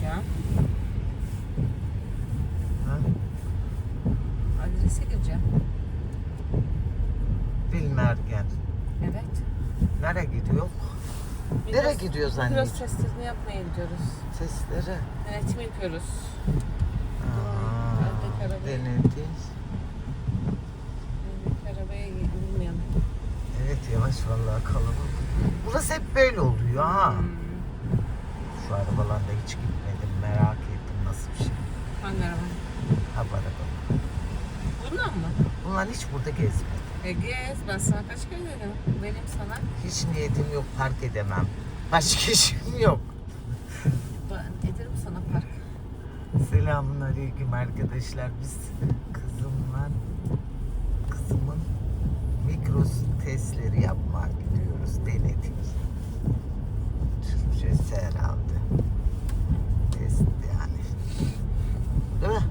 gireceğim. Ha? Adrese gireceğim. Bilmergen. Evet. Nereye gidiyor? Nereye gidiyoruz Biraz anneciğim? testlerini yapmaya gidiyoruz. Sesleri. Denetim yapıyoruz. Aa, Ördek arabayı. denedi. Büyük arabaya binmeyelim. Evet yavaş vallahi kalabalık. Burası hep böyle oluyor ha. Hmm. Şu arabalarda hiç gitmedim. Merak ettim nasıl bir şey. Hangi araba? Ha bu araba. Bundan mı? Bunlar hiç burada gezmedi. E gez. Ben sana kaç kere dedim. Benim sana. Hiç niyetim yok park edemem. Başka işim yok. Ben ederim sana park. Selamun aleyküm arkadaşlar. Biz kızımla kızımın mikros testleri yapmaya gidiyoruz. Denedik. Türkçesi herhalde. Test yani. Değil mi?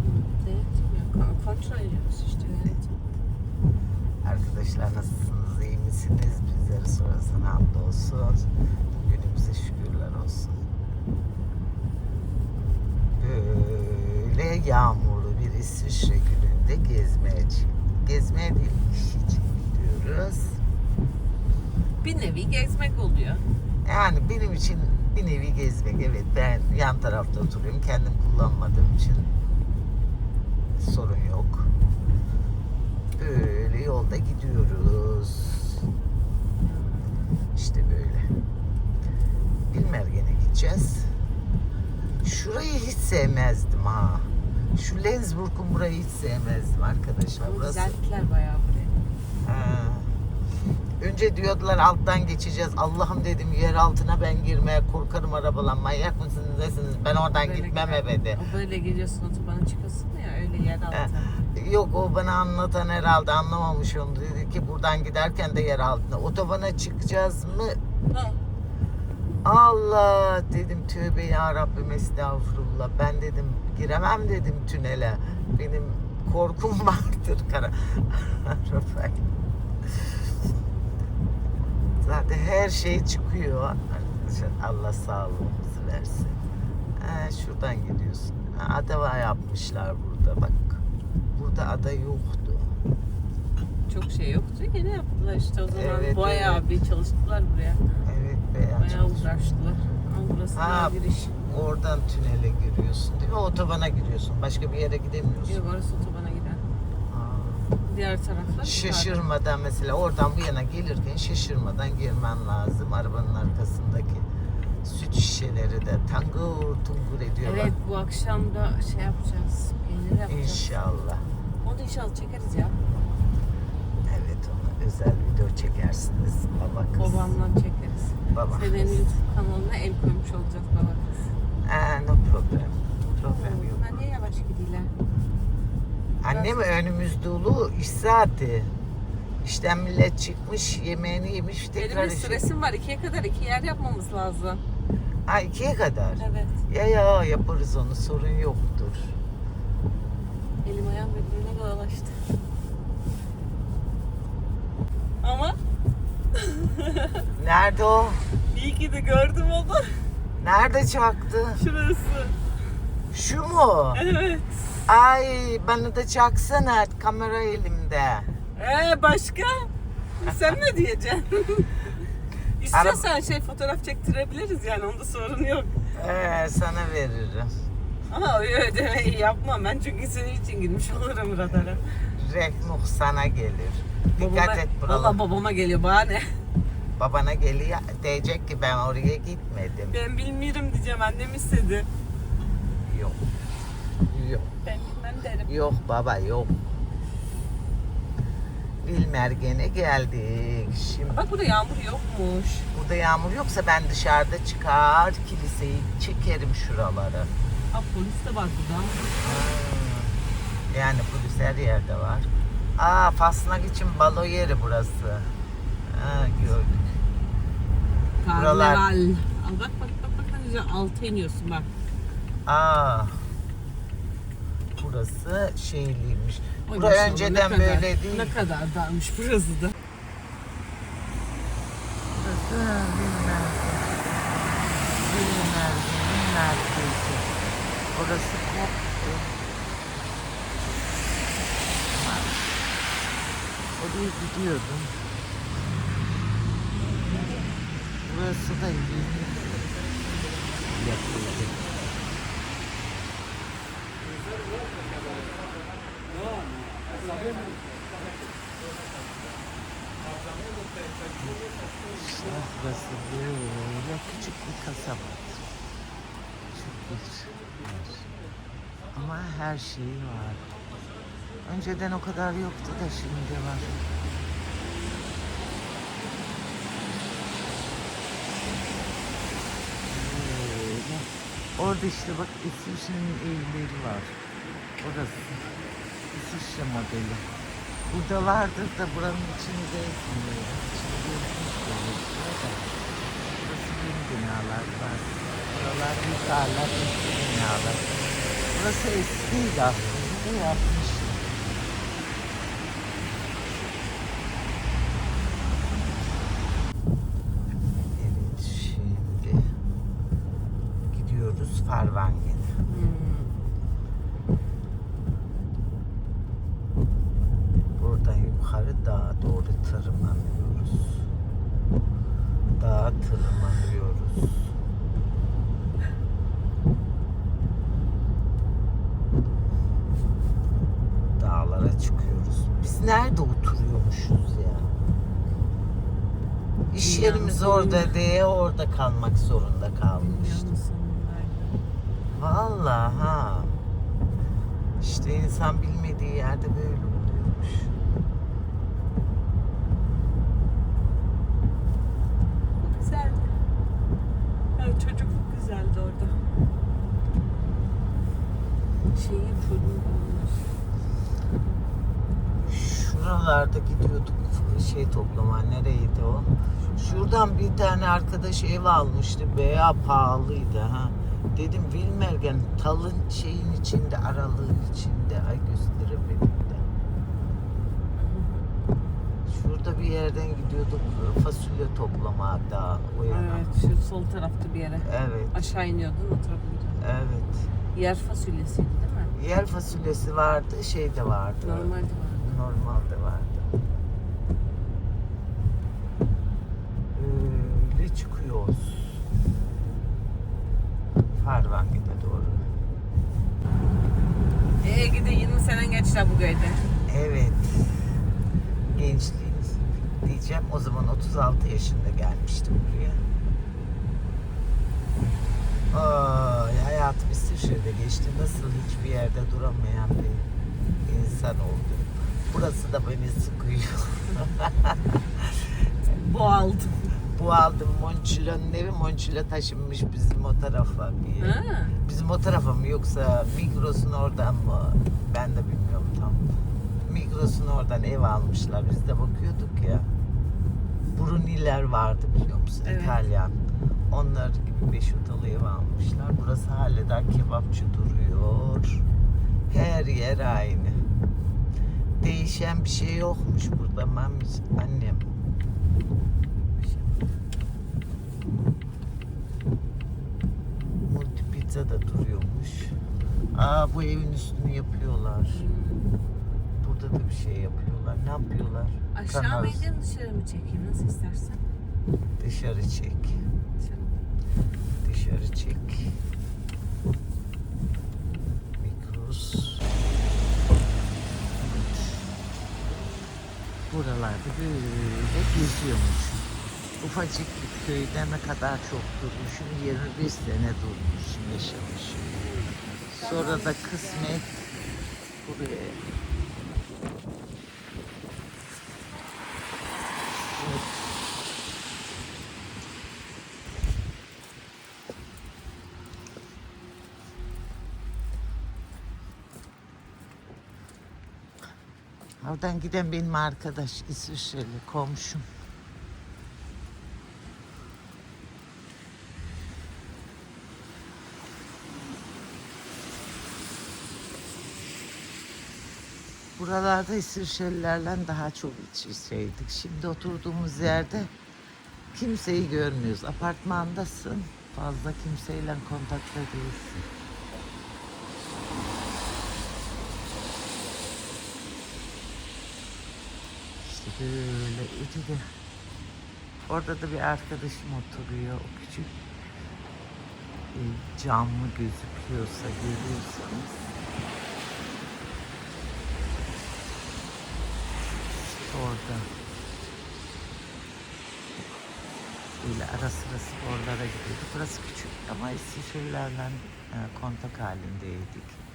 Denetim yok. Ko- Kontrol ediyoruz işte denetim. Arkadaşlar nasılsınız? iyi misiniz? Bizleri sorarsan hamdolsun. Günümüze şükürler olsun. Böyle yağmurlu bir İsviçre gününde gezmeye Gezmeye değil, iş için gidiyoruz. Bir nevi gezmek oluyor. Yani benim için bir nevi gezmek. Evet ben yan tarafta oturuyorum. Kendim kullanmadığım için sorun yok. Böyle yolda gidiyoruz. İşte böyle. Bilmergen'e gideceğiz. Şurayı hiç sevmezdim ha. Şu Lenzburg'un burayı hiç sevmezdim arkadaşlar. Ama Burası düzelttiler bayağı burayı. Ha. Önce diyordular alttan geçeceğiz. Allah'ım dedim yer altına ben girmeye korkarım arabalan. Manyak mısınız nesiniz? Ben oradan Böyle gitmem gider. ebedi. Böyle geliyorsun otobana çıkıyorsun ya öyle yer altı. Yok o bana anlatan herhalde anlamamış onu. Dedi ki buradan giderken de yer altına. Otobana çıkacağız mı? Ha. Allah dedim tövbe ya Rabbim estağfurullah. Ben dedim giremem dedim tünele. Benim korkum vardır kara. Arabayla. Zaten her şey çıkıyor. Arkadaşlar Allah sağlığımızı versin. Ha, şuradan gidiyorsun. Ha, ada yapmışlar burada bak. Burada ada yoktu. Çok şey yoktu yine yaptılar işte o zaman. Evet, bayağı evet. bir çalıştılar buraya. Evet beyaz. Bayağı uğraştılar. Ama burası Ha, daha giriş. oradan tünele giriyorsun değil mi? Otobana giriyorsun. Başka bir yere gidemiyorsun. Yok orası otobana giden. Ha. Diğer taraflar Şaşırmadan mesela oradan bu yana gelirken şaşırmadan girmen lazım. Arabanın arkasındaki süt şişeleri de tangır tungur ediyorlar. Evet bu akşam da şey yapacağız. Peynir. İnşallah. Onu da inşallah çekeriz ya. Evet ona özel video çekersiniz baba kız. Babamla çekeriz. Baba Senin kız. YouTube kanalına el koymuş olacağız baba kız. Ee, no problem. Problem yok. Bunlar niye yavaş gidiyorlar? Annem önümüzde ulu iş saati. İşten millet çıkmış, yemeğini yemiş, tekrar Benim bir işe. stresim var. İkiye kadar iki yer yapmamız lazım. Ha ikiye kadar. Evet. Ya ya yaparız onu sorun yoktur. Ayağım birbirine bağlaştı. Ama Nerede o? iyi ki de gördüm onu. Nerede çaktı? Şurası. Şu mu? Evet. Ay bana da çaksana kamera elimde. Ee başka? Sen ne diyeceksin? İstiyorsan şey fotoğraf çektirebiliriz yani onda sorun yok. Ee, sana veririm. Ama ödemeyi yapmam ben çünkü senin için girmiş olurum radara. Rekmuh sana gelir. Dikkat Babama- et Valla buralar. babama geliyor bana ne? Babana geliyor diyecek ki ben oraya gitmedim. Ben bilmiyorum diyeceğim annem istedi. Yok. Yok. Ben bilmem derim. Yok baba yok. Bilmergen'e geldik. Şimdi Bak burada yağmur yokmuş. burada yağmur yoksa ben dışarıda çıkar kiliseyi çekerim şuraları. Ha polis de var burada. Yani polis her yerde var. Aa Fasnak için balo yeri burası. Ha, gördük. Buralar- Karnaval. Al bak bak bak bak ne güzel alta iniyorsun bak. Aa. Burası şeyliymiş. Bura maşallah, önceden ne kadar- böyle değil. Ne kadar darmış burası da. Burası Orası koptu. Oraya gidiyordum. Burası da yeni yapıldı. İşte burası böyle küçük bir kasaba. Bir yer. Ama her şeyi var. Önceden o kadar yoktu da şimdi var. Böyle. Orada işte bak İsviçre'nin evleri var. Orası. İsviçre modeli. Burada vardır da buranın bilmiyorum. İçinde görmüş gözüküyor da. Burası yeni binalar var. Buralar yukarılar eski binalar. Burası eskiydi aslında yapmış. Evet şimdi gidiyoruz Farvangen'e. Buradan yukarı dağa doğru tırmanıyoruz. Dağa tırmanıyoruz. Dağlara çıkıyoruz. Biz nerede oturuyormuşuz ya? İş yerimiz orada diye orada kalmak zorunda sonundaydı. Vallahi ha. İşte insan bilmediği yerde böyle oluyormuş. Güzeldi. Evet, çocukluk güzeldi orada. Şeyi olmuş. Şuralarda gidiyorduk şey toplama nereydi o? Şuradan bir tane arkadaş ev almıştı. Veya pahalıydı ha. Dedim Wilmergen talın şeyin içinde aralığın içinde. Ay gösteremedim de. Şurada bir yerden gidiyorduk fasulye toplama da o yana. Evet, şu sol tarafta bir yere. Evet. Aşağı iniyordun, o tarafa gidiyordun. Evet. Yer fasulyesiydi değil mi? Yer fasulyesi vardı, şey de vardı. Normalde vardı. Normalde vardı. Geçti bu köyde. Evet. Gençliğimiz diyeceğim. O zaman 36 yaşında gelmiştim buraya. Ay, hayatım İsviçre'de geçti. Nasıl hiçbir yerde duramayan bir insan oldum. Burası da beni sıkıyor. Bu aldım. Bu aldım Monçilo'nun evi. Monçilo taşınmış bizim o tarafa bir. Ha. Bizim o tarafa mı yoksa Migros'un oradan mı? Ben de bilmiyorum. Migros'un oradan ev almışlar. Biz de bakıyorduk ya. Bruniler vardı biliyor musun? Evet. İtalyan. Onlar gibi beş odalı ev almışlar. Burası hala daha kebapçı duruyor. Her yer aynı. Değişen bir şey yokmuş burada. Mami, annem. Multi pizza da duruyormuş. Aa bu evin üstünü yapıyorlar. Burada da bir şey yapıyorlar. Ne yapıyorlar? Aşağı Kanal. mı ineceğim dışarı mı çekeyim nasıl istersen. Dışarı çek. Dışarı çek. Mikros. Buralarda böyle geziyormuş. Ufacık bir köyde ne kadar çok durmuşum. 21 sene durmuşum, yaşamışım. Sonra da kısmet buraya. Oradan giden benim arkadaş İsviçreli komşum. Buralarda İsviçrelilerle daha çok iç içeydik. Şimdi oturduğumuz yerde kimseyi görmüyoruz. Apartmandasın. Fazla kimseyle kontakta değilsin. Şöyle ötede. Orada da bir arkadaşım oturuyor. O küçük e, camlı gözüküyorsa görüyorsanız. Orada. Böyle ara sıra sporlara gidiyorduk. Burası küçük ama İsviçrelilerden e, kontak halindeydik.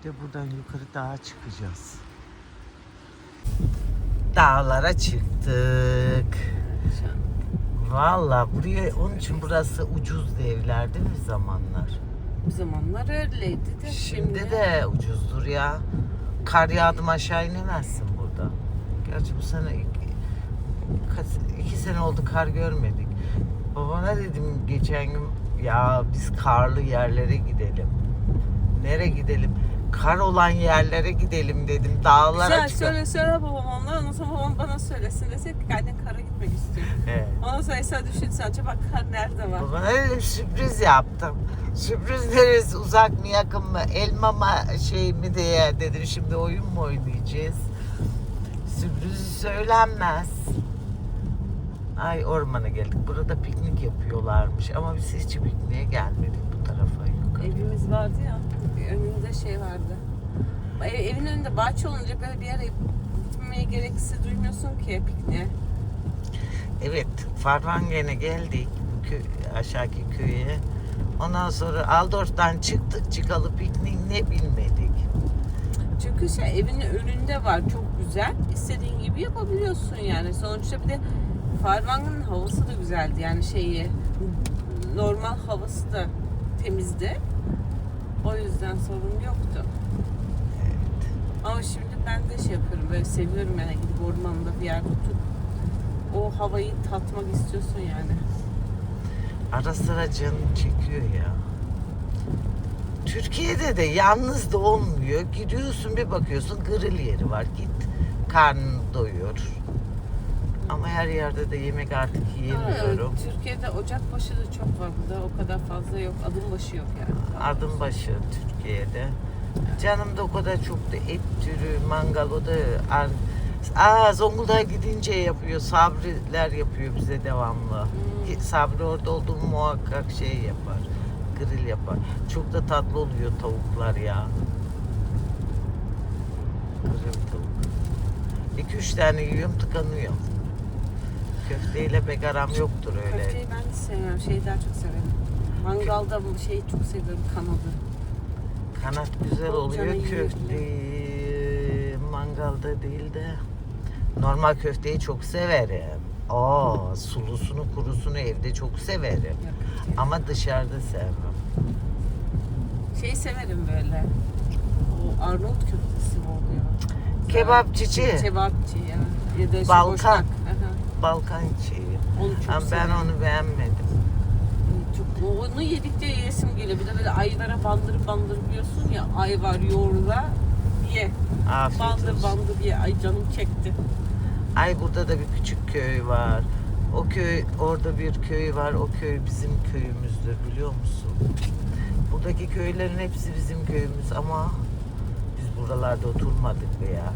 Bir de buradan yukarı dağa çıkacağız. Dağlara çıktık. Valla buraya onun için burası ucuz evler değil mi zamanlar? Bir zamanlar öyleydi de Şimdi, şimdi, de ucuzdur ya. Kar yağdım aşağı inemezsin burada. Gerçi bu sene iki, iki sene oldu kar görmedik. Babana dedim geçen gün ya biz karlı yerlere gidelim. Nere gidelim? Kar olan yerlere gidelim dedim. Dağlara Güzel çıkalım. söyle söyle babam onlara ondan sonra babam bana söylesin desek ki anne kara gitmek istiyor. Evet. Ondan sonra Esra düşünsün acaba kar nerede var? Babana dedim sürpriz yaptım. Sürpriz neresi uzak mı yakın mı elma mı şey mi diye dedim şimdi oyun mu oynayacağız. Sürpriz söylenmez. Ay ormana geldik. Burada piknik yapıyorlarmış ama biz hiç pikniğe gelmedik bu tarafa yukarı. Evimiz vardı ya önünde şey vardı. Ev, evin önünde bahçe olunca böyle bir yere gitmeye gereksiz duymuyorsun ki pikniğe. Evet, Farvangen'e geldik köy, aşağıki köye. Ondan sonra Aldorf'tan çıktık çıkalı piknik ne bilmedik. Çünkü şey evinin önünde var çok güzel. İstediğin gibi yapabiliyorsun yani. Sonuçta bir de Farvan'ın havası da güzeldi. Yani şeyi normal havası da temizdi. O yüzden sorun yoktu. Evet. Ama şimdi ben de şey yapıyorum böyle seviyorum yani gidip ormanda bir yerde oturup o havayı tatmak istiyorsun yani. Ara sıra canım çekiyor ya. Türkiye'de de yalnız da olmuyor. Gidiyorsun bir bakıyorsun grill yeri var. Git karnın doyur. Ama her yerde de yemek artık yiyemiyorum. Ama Türkiye'de ocakbaşı da çok var burada o kadar fazla yok. Adım başı yok yani. Adım başı Türkiye'de. Canım da o kadar çok da et türü, mangal o da Aa Zonguldak'a gidince yapıyor. Sabriler yapıyor bize devamlı. Hmm. Sabri orada olduğum muhakkak şey yapar. Grill yapar. Çok da tatlı oluyor tavuklar ya. Grill tavuk. İki üç tane yiyorum tıkanıyor. Köfteyle pek aram yoktur öyle. Köfteyi ben de sevmiyorum. Şeyi daha çok severim. Mangalda bu şeyi çok seviyorum kanadı. Kanat güzel oluyor Canı köfte. Mangalda değil de normal köfteyi çok severim. Aa, sulusunu kurusunu evde çok severim. Ama dışarıda sevmem. Şeyi severim böyle. O Arnavut köftesi mi oluyor? Kebapçıcı, Kebapçı ya. Ya da Balkan. boşnak. Aha. Balkan şeyi. Onu Ama ben onu beğenmedim. Çok, onu yedikçe yesim geliyor. Bir de böyle ayvara bandırıp bandırıp yiyorsun ya. Ayvar yoğurda ye. Afiyet Bandır olsun. bandır ye. Ay canım çekti. Ay burada da bir küçük köy var. O köy, orada bir köy var. O köy bizim köyümüzdür biliyor musun? Buradaki köylerin hepsi bizim köyümüz ama biz buralarda oturmadık be ya. Yani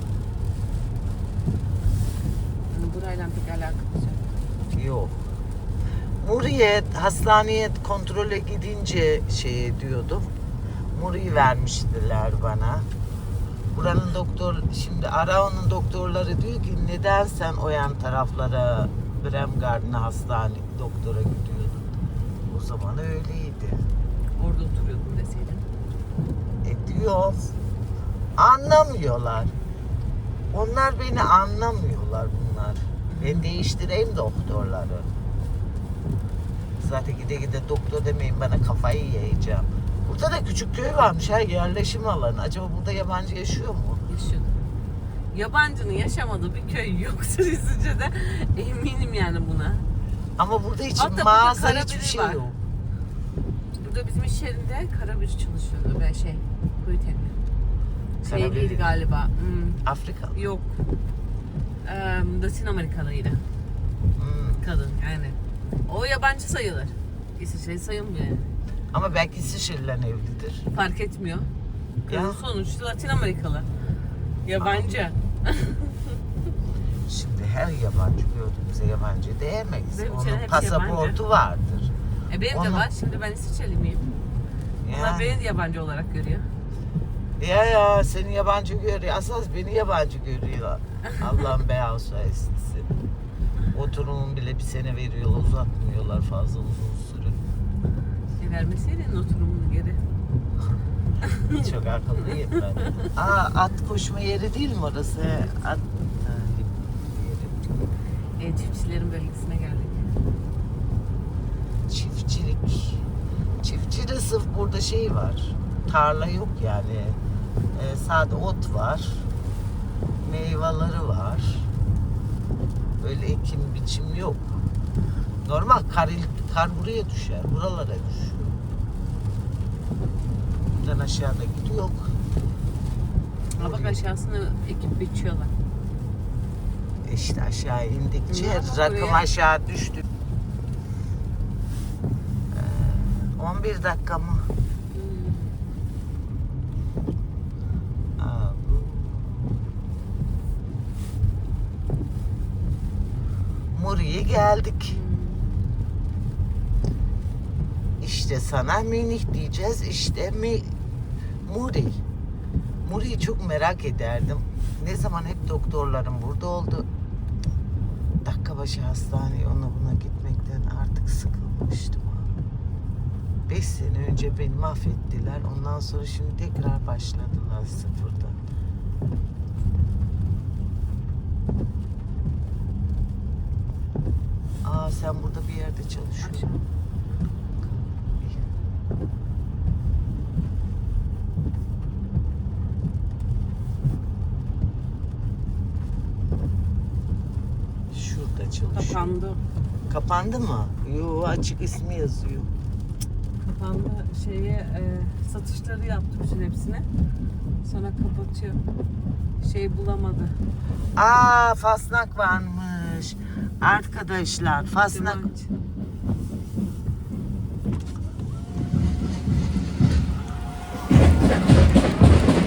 burayla pek alakası yok. Yok. Muriye hastaneye kontrole gidince şey diyordum. Muri vermiştiler bana. Buranın doktor şimdi Arao'nun doktorları diyor ki neden sen o yan taraflara Bremgarten'a hastane doktora gidiyordun? O zaman öyleydi. Orada oturuyordum deseydin. E diyor. Anlamıyorlar. Onlar beni anlamıyorlar bunlar. Ben değiştireyim doktorları. Zaten gide gide doktor demeyin bana kafayı yiyeceğim. Burada da küçük köy varmış ha yerleşim alanı. Acaba burada yabancı yaşıyor mu? Yaşıyordum. Yabancının yaşamadığı bir köy yoktur İzlice'de. Eminim yani buna. Ama burada hiç Hatta mağaza hiçbir şey var. yok. Burada bizim iş yerinde karabir çalışıyordu ve şey kuyu temli. Karabiri. Şeyliydi galiba. Hmm, Afrika. yok. Ee, Latin Amerikalıydı Hmm. kadın yani. O yabancı sayılır. İsviçre sayılmıyor yani. Ama belki İsviçreliler evlidir. Fark etmiyor. Ya. Kadın sonuçta Latin Amerikalı. Yabancı. Şimdi her yabancı gördüğümüze yabancı diyemeyiz. Benim için Onun pasaportu yabancı. vardır. E benim de Onu- var. Şimdi ben İsviçreli miyim? Onlar Yani, beni de yabancı olarak görüyor. Ya ya seni yabancı görüyor. Asas beni yabancı görüyor. Allah'ın beyaz estisi. Oturumun bile bir sene veriyorlar, uzatmıyorlar fazla uzun süre. E vermeseydin oturumunu geri. Çok akıllıyım ben. Aa, at koşma yeri değil mi orası? At ha, yeri. E, çiftçilerin bölgesine geldik. Çiftçilik. Çiftçide sırf burada şey var. Tarla yok yani. Ee, sade ot var. Meyveleri var. Öyle ekim biçim yok. Normal kar, kar buraya düşer. Buralara düşüyor. Buradan aşağıda gidiyor. Ama bak aşağısını ekip biçiyorlar. İşte aşağı indikçe rakım aşağı düştü. Ee, 11 dakika mı? Hmm. Aa, bu. Muri'ye geldik. İşte sana Münih diyeceğiz. İşte mi Muri. Muri'yi çok merak ederdim. Ne zaman hep doktorlarım burada oldu. Dakika başı hastaneye ona buna gitmekten artık sıkılmıştım. Beş sene önce beni mahvettiler. Ondan sonra şimdi tekrar başladılar sıfırdan. Aa sen burada bir yerde çalışıyorsun. Şurada çalışıyor. Kapandı. Kapandı mı? Yo açık ismi yazıyor. Kapandı. Şeye e, satışları yaptı bütün hepsine. Sonra kapatıyor. Şey bulamadı. Aa fasnak varmış. Arkadaşlar fasnak Direnç.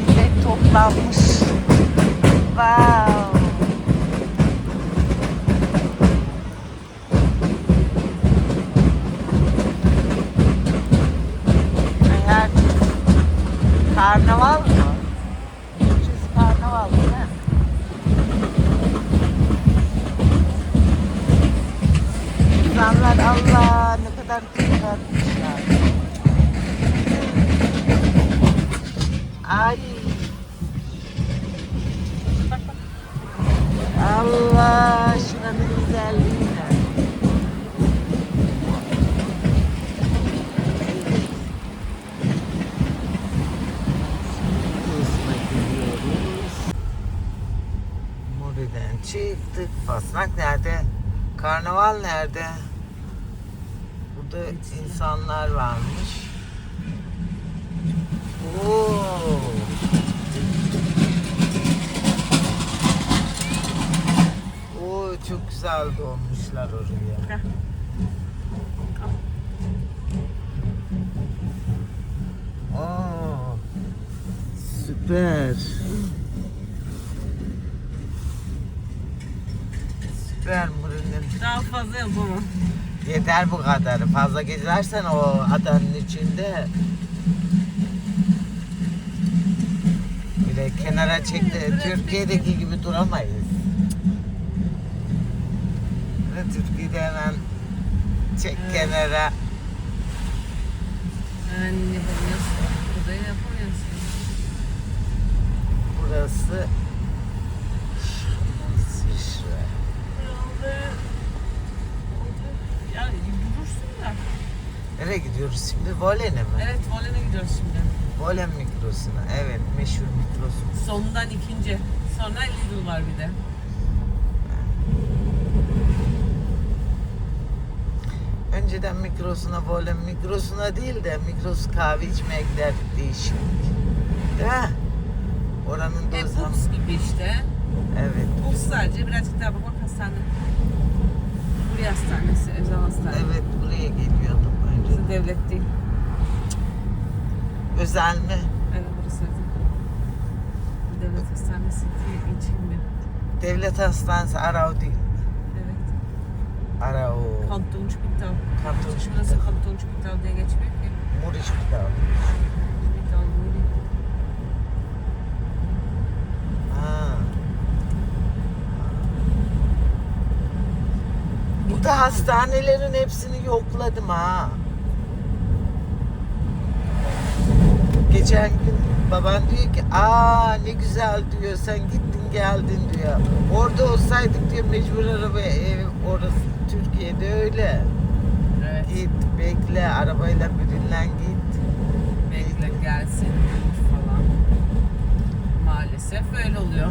millet toplanmış. Wow. Her- Karnaval Fasnak nerede? Karnaval nerede? Burada insanlar varmış. Oo. Oo çok güzel dolmuşlar oraya. Oo. Süper. Süper Muri'nin. Daha fazla yapamam. Yeter bu kadar. Fazla gezersen o adanın içinde böyle kenara çekti. Türkiye'deki gibi duramayız. Ve Türkiye'de hemen çek Evet. kenara. Yani yapamıyorsun. Burada yapamıyorsun. Burası İsviçre. Ya durursun da. Nereye gidiyoruz şimdi? Volen'e mi? Evet Volen'e gidiyoruz şimdi. Volen mikrosuna. Evet meşhur mikrosumuz. Sondan ikinci. Sonra Lidl var bir de. Önceden mikrosuna, Volen mikrosuna değil de mikros kahve içmeye giderdik değişik. Değil mi? Oranın E, dozan... Boots gibi işte. Evet. Boots sadece birazcık daha bakmak hastane. Buraya hastanesi, özel hastane. Evet buraya geliyordum önce. Burası devlet değil. Özel mi? Evet burası özel. Devlet Hastanesi diye geçilmiyor. Devlet Hastanesi Arao değil. Evet. Arao. Kantonsspital. Kantonsspital. Burası Kantonsspital diye geçmiyor ki. Muri Spital. Spital böyle. Ha. Burada hastanelerin hepsini yokladım ha. Geçen gün baban diyor ki aa ne güzel diyor sen gittin geldin diyor. Orada olsaydık diyor mecbur arabaya ev orası Türkiye'de öyle. Evet. Git bekle arabayla birinden git. Bekle gelsin falan. Maalesef öyle oluyor.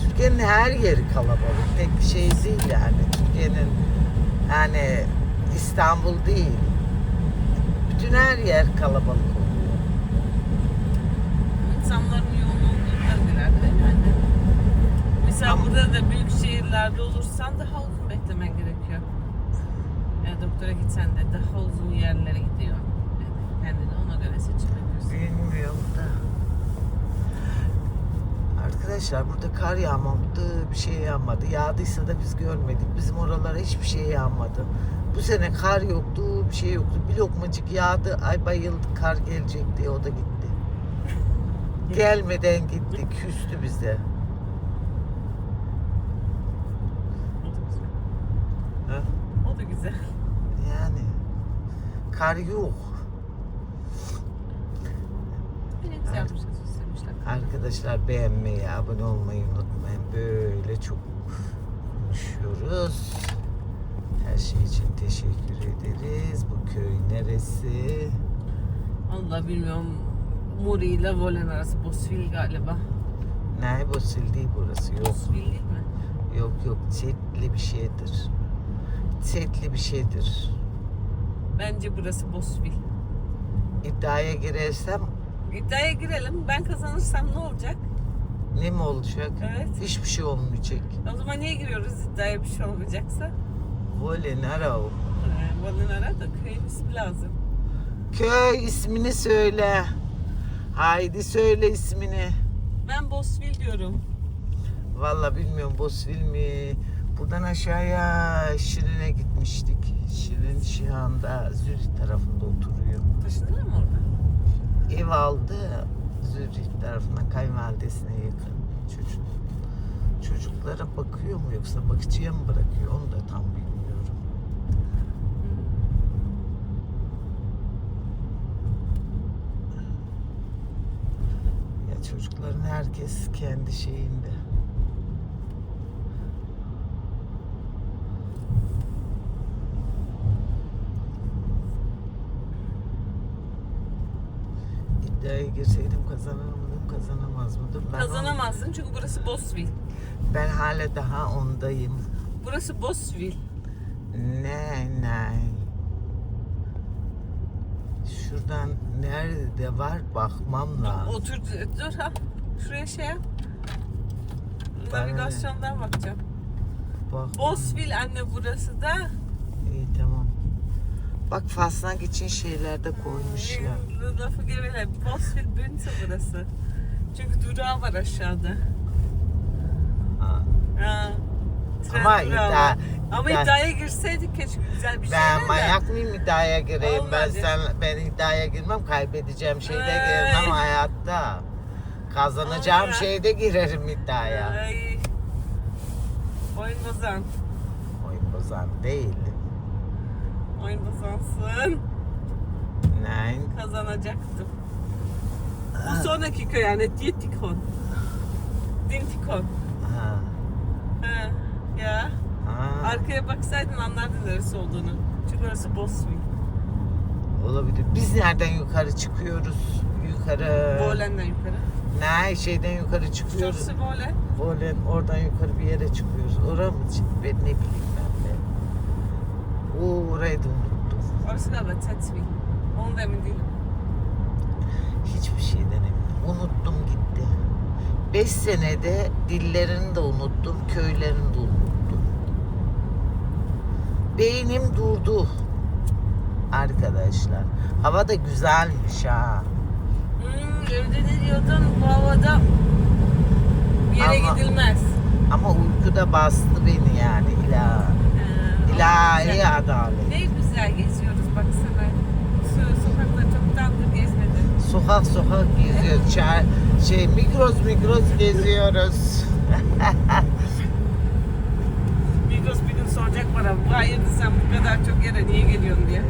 Türkiye'nin her yeri kalabalık. Tek bir şey değil yani. Türkiye'nin yani İstanbul değil. Bütün her yer kalabalık oluyor. İnsanların yoğun olduğu bölgelerde yani. Mesela Ama- burada da büyük şehirlerde olursan daha uzun beklemen gerekiyor. Yani doktora gitsen de daha uzun yerlere gidiyor. Yani kendini ona göre seçim yapıyorsun. Bilmiyorum da. Arkadaşlar burada kar yağmadı, bir şey yağmadı. Yağdıysa da biz görmedik. Bizim oralara hiçbir şey yağmadı. Bu sene kar yoktu, bir şey yoktu. Bir lokmacık yağdı, ay bayıldı, kar gelecek diye o da gitti. Gelmeden gitti, küstü bize. O da güzel. Yani kar yok. Yine güzel yapmışlar, süslemişler. Arkadaşlar beğenmeyi, abone olmayı unutmayın. Böyle çok konuşuyoruz. Her şey için teşekkür ederiz. Bu köy neresi? Allah bilmiyorum. Muri ile Volen arası Bosville galiba. Ne Bosil değil burası. Yok. Bosville değil mi? Yok yok. Setli bir şeydir. Setli bir şeydir. Bence burası Bosville. İddiaya girersem İddiaya girelim. Ben kazanırsam ne olacak? ne mi olacak? Evet. Hiçbir şey olmayacak. O zaman niye giriyoruz iddiaya bir şey olmayacaksa? Volen Arao. Ee, Volen ara da köyün ismi lazım. Köy ismini söyle. Haydi söyle ismini. Ben Bosville diyorum. Valla bilmiyorum Bosville mi? Buradan aşağıya Şirin'e gitmiştik. Şirin şu anda Zürih tarafında oturuyor. Taşındılar mı orada? Ev aldı Zürih tarafından kayınvalidesine yakın çocuk. Çocuklara bakıyor mu yoksa bakıcıya mı bırakıyor onu da tam bilmiyorum. Ya çocukların herkes kendi şeyinde. İddiaya girseydim kazanır mıydım, kazanamaz mıydım? Ben Kazanamazsın çünkü burası Bosville. ben hala daha ondayım. Burası Bosville. Ne ne? Şuradan nerede var bakmam lazım. Otur, dur ha. Şuraya şey yap. Ben- Navigasyondan bakacağım. Bak. Bosville anne burası da. Bak fasnak için şeyler de koymuşlar. Ee, Lafı gevele. Bosville Bünte burası. Çünkü durağı var aşağıda. Ha. Ha. Tren Ama durağı iddia-. Ama iddia- iddiaya girseydik keşke güzel bir şey Ben manyak mıyım iddiaya gireyim? Ben Olmadı. sen ben iddiaya girmem kaybedeceğim şeyde Ay. girmem hayatta. Kazanacağım Ay. şeyde girerim iddiaya. Ay. Oyun bozan. Oyun bozan değil. Oyun bozansın. Nein. Kazanacaktım. Bu sonraki köy yani Dietikon. Dintikon. Ha. Ha. Ya. Ha. Arkaya baksaydın anlardın neresi olduğunu. Çünkü orası Bosville. Olabilir. Biz nereden yukarı çıkıyoruz? Yukarı. Bolen'den yukarı. Ne şeyden yukarı çıkıyoruz? Şurası Bolen. Bolen oradan yukarı bir yere çıkıyoruz. Oraya mı? Ben ne bileyim ben de. Orayı da unuttum. Orası galiba Tetvil. Onu da emin değilim. Hiçbir şeyden eminim. Unuttum gitti. Beş senede dillerini de unuttum, köylerini de unuttum. Beynim durdu. Arkadaşlar. Hava da güzelmiş ha. Hmm, evde ne diyordun bu havada? Yere Ama- gidilmez. Ama uyku da bastı beni yani. İla, Güzel. adalet. Ne güzel geziyoruz baksana. Şu sokakta çoktandır gezmedim. Sokak sokak geziyoruz. Çay, şey mikros mikros geziyoruz. Migros bir gün soracak bana. Bu hayırdır sen bu kadar çok yere niye geliyorsun diye.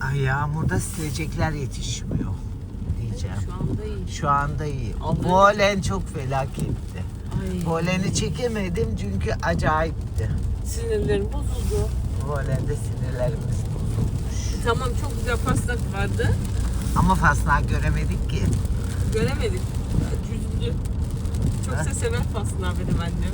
Ay yağmurda silecekler yetişmiyor diyeceğim. Şu anda iyi. Şu anda iyi. Allah'ım. Polen çok felaketti. Ay. Poleni çekemedim çünkü acayipti. Sinirlerim bozuldu. Polende sinirlerimiz bozulmuş. Tamam çok güzel paslak vardı. Ama fasnak göremedik ki. Göremedik. Cüzdü. Çok Ha? sever paslağı benim annem.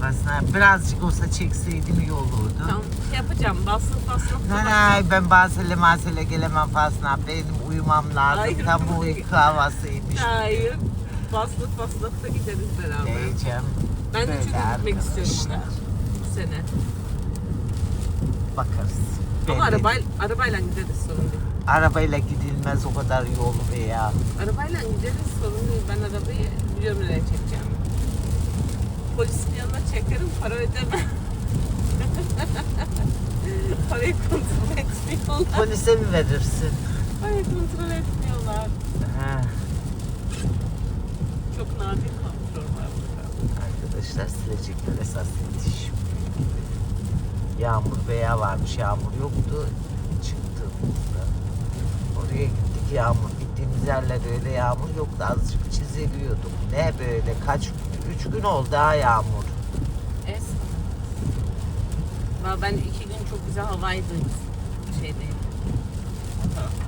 Fasnak birazcık olsa çekseydim iyi olurdu. Tamam şey yapacağım. Basın paslak. Ay, ay ben basele masele gelemem fasnak. Benim uyumam lazım. Hayır. Tam bu uyku havasıymış. Hayır. Baslık paslakta gideriz beraber. Diyeceğim. Ben de çünkü gitmek istiyorum ona. Bu sene. Bakarız. Ama de- arabayla, arabayla gideriz sorun değil. Arabayla gidilmez o kadar yol veya. Arabayla gideriz sorun değil. Ben arabayı biliyorum nereye çekeceğim. Polisin yanına çekerim para ödemem. Parayı kontrol etmiyorlar. Polise mi verirsin? Parayı kontrol etmiyorlar. Ha, Çok nadir kontrol var burada. arkadaşlar silecekler esas yetişmiyor. Yağmur veya varmış yağmur yoktu çıktığımızda. Oraya gittik yağmur. Gittiğimiz yerlerde öyle yağmur yoktu. Azıcık çizeliyorduk. Ne böyle kaç üç gün oldu ha yağmur. Es. Ben iki gün çok güzel havaydı şeydeyim. O tarafta.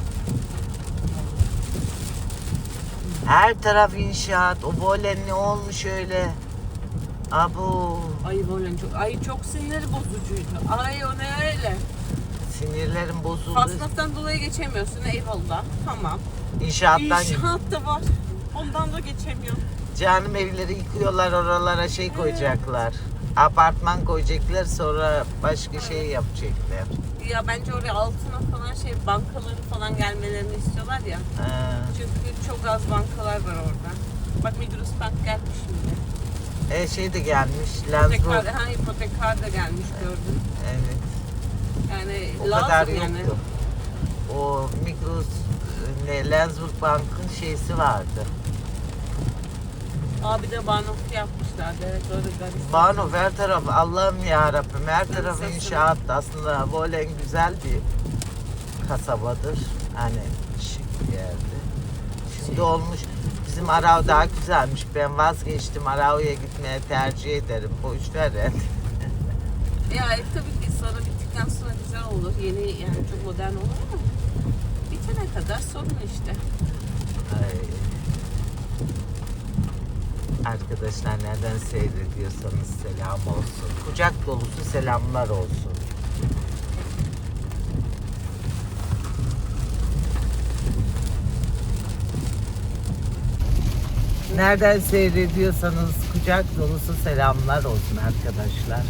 Her taraf inşaat. O bolen ne olmuş öyle? Abu Ay böyle çok, ay çok sinir bozucuydu. Ay o ne öyle. sinirlerim bozuldu. Faslıktan dolayı geçemiyorsun eyvallah. Tamam. İnşaattan İnşaat da var. Ondan da geçemiyorum. Canım evleri yıkıyorlar oralara şey koyacaklar. Apartman koyacaklar sonra başka şey yapacaklar. Ya bence oraya altına falan şey bankaların falan gelmelerini istiyorlar ya. Ha, Çünkü çok az bankalar var orada. Bak Migros Bank gelmiş şimdi. E şey de gelmiş. Hipotekar, Lensburg. ha, hipotekar da gelmiş gördüm. Evet. Yani O lazım kadar yani. yoktu. O Migros ne Lensburg Bank'ın şeysi vardı. Abi de Banok'u yapmışlardı. Evet doğru garip. Banu her taraf Allah'ım ya Rabbim her taraf Sesini. inşaat aslında Bolen güzel bir kasabadır. Hani şık bir yerdi. Şimdi Şey- olmuş bizim Arav daha güzelmiş. Ben vazgeçtim Arav'a gitmeye tercih ederim. Boş ver yani. Ya tabii ki sonra bittikten sonra güzel olur. Yeni yani çok modern olur ama bitene kadar sorun işte. Ay. Arkadaşlar nereden seyrediyorsanız selam olsun. Kucak dolusu selamlar olsun. Nereden seyrediyorsanız kucak dolusu selamlar olsun arkadaşlar.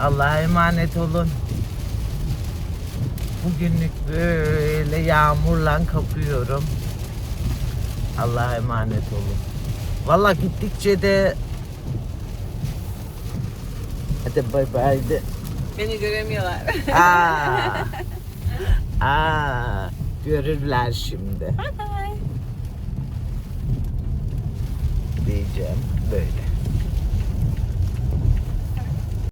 Allah'a emanet olun. Bugünlük böyle yağmurla kapıyorum. Allah'a emanet olun. Valla gittikçe de Hadi bay bay de. Beni göremiyorlar. Aa, aa, görürler şimdi Bye bye. diyeceğim böyle.